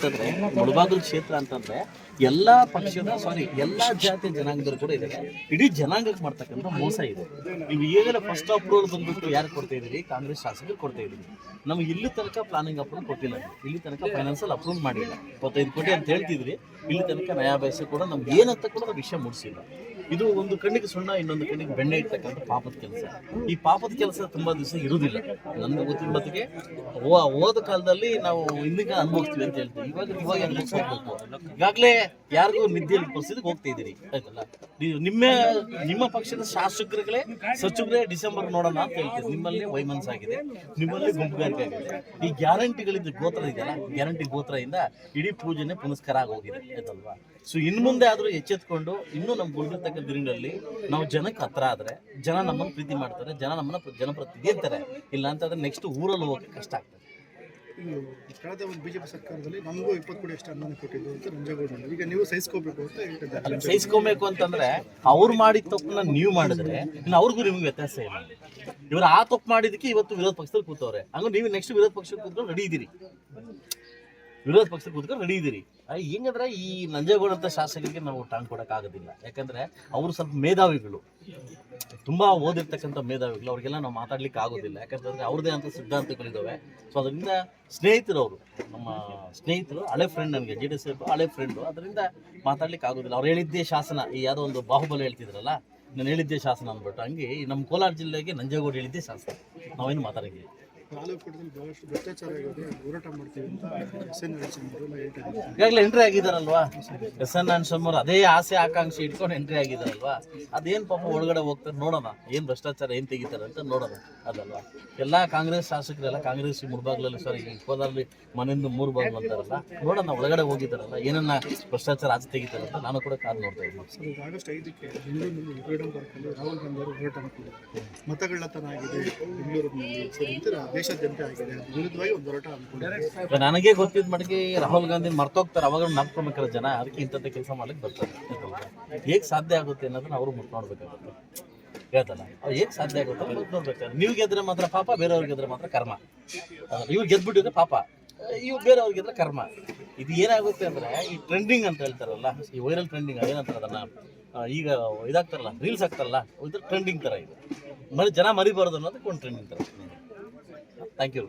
ಅಂತಂದ್ರೆ, ಮುಳಬಾಗಿಲು ಕ್ಷೇತ್ರ ಅಂತಂದ್ರೆ, ಎಲ್ಲಾ ಪಕ್ಷದ ಸಾರಿ ಎಲ್ಲಾ ಜಾತಿ ಜನಾಂಗದವರು ಕೂಡ ಇದೆ ಇಡೀ ಜನಾಂಗಕ್ಕೆ ಮಾಡ್ತಕ್ಕಂಥ ಮೋಸ ಇದೆ. ನೀವು ಈಗಲೇ ಫಸ್ಟ್ ಅಪ್ರೂವಲ್ ಬಂದ್ಬಿಟ್ಟು ಯಾರು ಕೊಡ್ತಾ ಇದೀರಿ ಕಾಂಗ್ರೆಸ್ ಶಾಸಕರು ಕೊಡ್ತಾ ಇದ್ದೀರಿ. ನಮ್ಗೆ ಇಲ್ಲಿ ತನಕ ಪ್ಲಾನಿಂಗ್ ಅಪ್ರೂವಲ್ ಕೊಟ್ಟಿಲ್ಲ. ಇಲ್ಲಿ ತನಕ ಫೈನಾನ್ಸಲ್ ಅಪ್ರೂವ್ ಮಾಡಿಲ್ಲ. ಇಪ್ಪತ್ತೈದು ಕೋಟಿ ಅಂತ ಹೇಳ್ತಿದ್ರಿ. ಇಲ್ಲಿ ತನಕ ನಯಾ ಬಯಸ ಕೂಡ ನಮ್ಗೆ ಏನಂತ ಕೂಡ ವಿಷಯ ಮುಗಿಸಿಲ್ಲ ಇದು ಒಂದು ಕಣ್ಣಿಗೆ ಸುಣ್ಣ, ಇನ್ನೊಂದು ಕಣ್ಣಿಗೆ ಬೆಣ್ಣೆ ಇರ್ತಕ್ಕಂಥ ಪಾಪದ ಕೆಲಸ. ಈ ಪಾಪದ ಕೆಲಸ ತುಂಬಾ ದಿವಸ ಇರುವುದಿಲ್ಲ ನನ್ಗೆ ಗೊತ್ತಿನ ಓ- ಹೋದ ಕಾಲದಲ್ಲಿ ನಾವು ಇಂದಿಗೆ ಅನುಭವಿಸ್ತೀವಿ ಅಂತ ಹೇಳ್ತೀವಿ. ಇವಾಗ ಇವಾಗ ಅನುಭವಿಸ್ಬೇಕು ಈಗಾಗಲೇ ಯಾರಿಗೂ ನಿದ್ದೆಯಲ್ಲಿ ಪರಿಸ್ಥಿತಿಗೆ ಹೋಗ್ತಾ ಇದ್ದೀರಿ. ಆಯ್ತಲ್ಲ? ನಿಮ್ಮ ನಿಮ್ಮ ಪಕ್ಷದ ಶಾಸಕರುಗಳೇ ಸಚಿವರೇ ಡಿಸೆಂಬರ್ ನೋಡೋಣ ಅಂತ ಹೇಳ್ತೀವಿ ನಿಮ್ಮಲ್ಲಿ ವೈಮನ್ಸ್ ಆಗಿದೆ. ನಿಮ್ಮಲ್ಲಿ ಗುಂಪುಗಾರಿಕೆ ಆಗಿದೆ. ಈ ಗ್ಯಾರಂಟಿಗಳಿಂದ ಗೋತ್ರ ಇದೆಯಲ್ಲ, ಗ್ಯಾರಂಟಿ ಗೋತ್ರದಿಂದ ಇಡೀ ಪೂಜೆನೆ ಪುನಸ್ಕಾರ ಆಗೋಗಿದೆ. ಆಯ್ತಲ್ವಾ? ಸೊ ಇನ್ನು ಮುಂದೆ ಆದರೂ ಎಚ್ಚೆತ್ಕೊಂಡು ಇನ್ನೂ ನಮ್ಗೆ ಉಳಿದಿರ್ತಕ್ಕಂಥ ದಿನಗಳಲ್ಲಿ ನಾವು ಜನಕ್ಕೆ ಹತ್ರ ಆದರೆ ಜನ ನಮ್ಮನ್ನು ಪ್ರೀತಿ ಮಾಡ್ತಾರೆ ಜನ ನಮ್ಮನ್ನ ಪ್ರ- ಜನಪ್ರತಿನಿಧಿ ಅಂತಾರೆ. ಇಲ್ಲ ಅಂತಂದ್ರೆ ನೆಕ್ಸ್ಟ್ ಊರಲ್ಲಿ ಹೋಗಕ್ಕೆ ಕಷ್ಟ ಆಗ್ತದೆ. ಕಳೆದ ಒಂದು ಬಿಜೆಪಿ ಸರ್ಕಾರದಲ್ಲಿ ನಮಗೂ ಇಪ್ಪತ್ತು ಕೋಟಿ ಎಷ್ಟು ಅನುದಾನ ಕೊಟ್ಟಿದ್ದು ಅಂತ ನಂಜೇಗೌಡ ಈಗ ನೀವು ಸಹಿಸ್ಕೋಬೇಕು ಅಂತ ಹೇಳ್ತಿದ್ದಾರೆ. ಸಹಿಸ್ಕೊಬೇಕು ಅಂತಂದ್ರೆ ಅವ್ರು ಮಾಡಿದ ತಪ್ಪನ್ನ ನೀವು ಮಾಡಿದ್ರೆ ಇನ್ನು ಅವ್ರಿಗೂ ನಿಮ್ಗೆ ವ್ಯತ್ಯಾಸ ಇಲ್ಲ ಇವರು ಆ ತಪ್ಪು ಮಾಡಿದಕ್ಕೆ ಇವತ್ತು ವಿರೋಧ ಪಕ್ಷದಲ್ಲಿ ಕೂತವ್ರೆ. ಹಂಗ ನೀವು ನೆಕ್ಸ್ಟ್ ವಿರೋಧ ಪಕ್ಷಕ್ಕೆ ಕೂತ್ಕೊಂಡು ರೆಡಿ ಇದ್ದೀರಿ. ವಿರೋಧ ಪಕ್ಷದ ಕೂತ್ಕೊಂಡು ರೆಡಿ ಇದ್ದೀರಿ ಹೆಂಗಂದ್ರೆ ಈ ನಂಜೇಗೌಡ ಅಂತ ಶಾಸಕರಿಗೆ ನಾವು ಟಾಂಗ್ ಆಗೋದಿಲ್ಲ. ಯಾಕಂದ್ರೆ ಅವರು ಸ್ವಲ್ಪ ಮೇಧಾವಿಗಳು. ತುಂಬಾ ಓದಿರ್ತಕ್ಕಂಥ ಮೇಧಾವಿಗಳು. ಅವ್ರಿಗೆಲ್ಲ ನಾವು ಮಾತಾಡ್ಲಿಕ್ಕೆ ಆಗೋದಿಲ್ಲ. ಯಾಕಂತಂದ್ರೆ ಅವ್ರದೇ ಅಂತ ಸಿದ್ಧಾಂತಗಳಿದ್ದಾವೆ ಸೊ ಅದರಿಂದ ಸ್ನೇಹಿತರು ಅವರು, ನಮ್ಮ ಸ್ನೇಹಿತರು, ಹಳೆ ಫ್ರೆಂಡ್ ನನಗೆ ಜಿ ಡಿ ಎಸ್ ಹಳೆ ಫ್ರೆಂಡು ಅದರಿಂದ ಮಾತಾಡ್ಲಿಕ್ಕೆ ಆಗೋದಿಲ್ಲ. ಅವ್ರು ಹೇಳಿದ್ದೇ ಶಾಸನ. ಈ ಯಾವುದೋ ಒಂದು ಬಾಹುಬಲಿ ಹೇಳ್ತಿದ್ರಲ್ಲ, ನಾನು ಹೇಳಿದ್ದೆ ಶಾಸನ ಅಂದ್ಬಿಟ್ಟು. ಹಂಗೆ ನಮ್ಮ ಕೋಲಾರ ಜಿಲ್ಲೆಗೆ ನಂಜೇಗೌಡ ಹೇಳಿದ್ದೇ ಶಾಸನ. ನಾವೇನು ಮಾತಾಡಂಗಿಲ್ಲ. ಆಲೂಕಟ್ಟದಲ್ಲಿ ಬಹಳಷ್ಟು ಭ್ರಷ್ಟಾಚಾರ ಆಗಿದೆ ಹೋರಾಟ ಮಾಡ್ತೀವಿ ಅಂತ ಎಸ್ ಎನ್ ನರಸಿಂಹರು ಈಗಾಗಲೇ ಎಂಟ್ರಿ ಆಗಿದಾರಲ್ವಾ ಎಸ್ ಎನ್ ಅನ್ಸಮ್ಮರು ಅದೇ ಆಸೆ ಆಕಾಂಕ್ಷೆ ಇಟ್ಕೊಂಡು ಎಂಟ್ರಿ ಆಗಿದಾರಲ್ವಾ ಅದೇನ್ ಪಾಪ ಒಳಗಡೆ ಹೋಗ್ತಾರೆ ನೋಡೋಣ. ಏನ್ ಭ್ರಷ್ಟಾಚಾರ ಏನ್ ತೆಗಿತಾರೆ ಅಂತ ನೋಡೋಣ ಅದಲ್ವಾ? ಎಲ್ಲಾ ಕಾಂಗ್ರೆಸ್ ಶಾಸಕರೆಲ್ಲ ಕಾಂಗ್ರೆಸ್ ಮುರ್ಬಾಗ್ಲಲ್ಲಿ ಸಾರಿ ಕೋಲಾರಲ್ಲಿ ಮನೆಯಿಂದ ಮೂರು ಬಾಗ್ಲು ಅಂತಾರಲ್ಲ ನೋಡೋಣ ಒಳಗಡೆ ಹೋಗಿದಾರಲ್ಲ ಏನನ್ನ ಭ್ರಷ್ಟಾಚಾರ ಆಚೆ ತೆಗಿತಾರೆ ಅಂತ ನಾನು ಕೂಡ ಕಾದು ನೋಡ್ತಾ ಇದ್ದೀನಿ. ಆಗಸ್ಟ್ ಐದಕ್ಕೆ ಬೆಂಗಳೂರಿನಲ್ಲಿ ಫ್ರೀಡಂ ಪಾರ್ಕಲ್ಲಿ ರಾಹುಲ್ ಗಾಂಧಿ ಅವರು ಹೋರಾಟ ಮತಗಳ್ಳತನ ಆಗಿದೆ ಬೆಂಗಳೂರಿನಲ್ಲಿ. ಸರಿ ದೇಶಾದ್ಯಂತ ನನಗೆ ಗೊತ್ತಿದ್ದ ಮಟ್ಟಿಗೆ ರಾಹುಲ್ ಗಾಂಧಿ ಮರ್ತೋಗ್ತಾರೆ. ಅವಾಗ ನಂಬ್ಕೊಬೇಕಾರೆ ಜನ ಅದಕ್ಕೆ ಇಂಥದ್ದೇ ಕೆಲಸ ಮಾಡ್ಲಿಕ್ಕೆ ಬರ್ತಾರೆ. ಹೇಗೆ ಸಾಧ್ಯ ಆಗುತ್ತೆ ಅನ್ನೋದನ್ನ ಅವರು ಮುಟ್ ನೋಡ್ಬೇಕಾಗುತ್ತೆ. ಹೇಳ್ತಲ್ಲ. ಅವ್ರು ಹೇಗೆ ಸಾಧ್ಯ ಆಗುತ್ತೆ ಮುಟ್ ನೋಡ್ಬೇಕಾದ್ರೆ ನೀವು ಗೆದ್ರೆ ಮಾತ್ರ ಪಾಪ ಬೇರೆಯವ್ರಿಗೆ ಗೆದ್ರೆ ಮಾತ್ರ ಕರ್ಮ. ಇವ್ರು ಗೆದ್ಬಿಟ್ಟಿದ್ರೆ ಪಾಪ. ಇವ್ ಬೇರೆಯವ್ರಿಗೆ ಗೆದ್ರೆ ಕರ್ಮ. ಇದು ಏನಾಗುತ್ತೆ ಅಂದ್ರೆ, ಈ ಟ್ರೆಂಡಿಂಗ್ ಅಂತ ಹೇಳ್ತಾರಲ್ಲ, ಈ ವೈರಲ್ ಟ್ರೆಂಡಿಂಗ್ ಏನಂತಾರೆ ಅದನ್ನ? ಈಗ ಇದಾಗ್ತಾರಲ್ಲ ರೀಲ್ಸ್ ಆಗ್ತಾರಲ್ಲ ಇದ್ರ ಟ್ರೆಂಡಿಂಗ್ ತರ ಇದು. ಮರಿ, ಜನ ಮರಿಬಾರ್ದು ಅನ್ನೋದಕ್ಕೆ ಒಂದು ಟ್ರೆಂಡಿಂಗ್ ತರ థ్యాంక్ యూ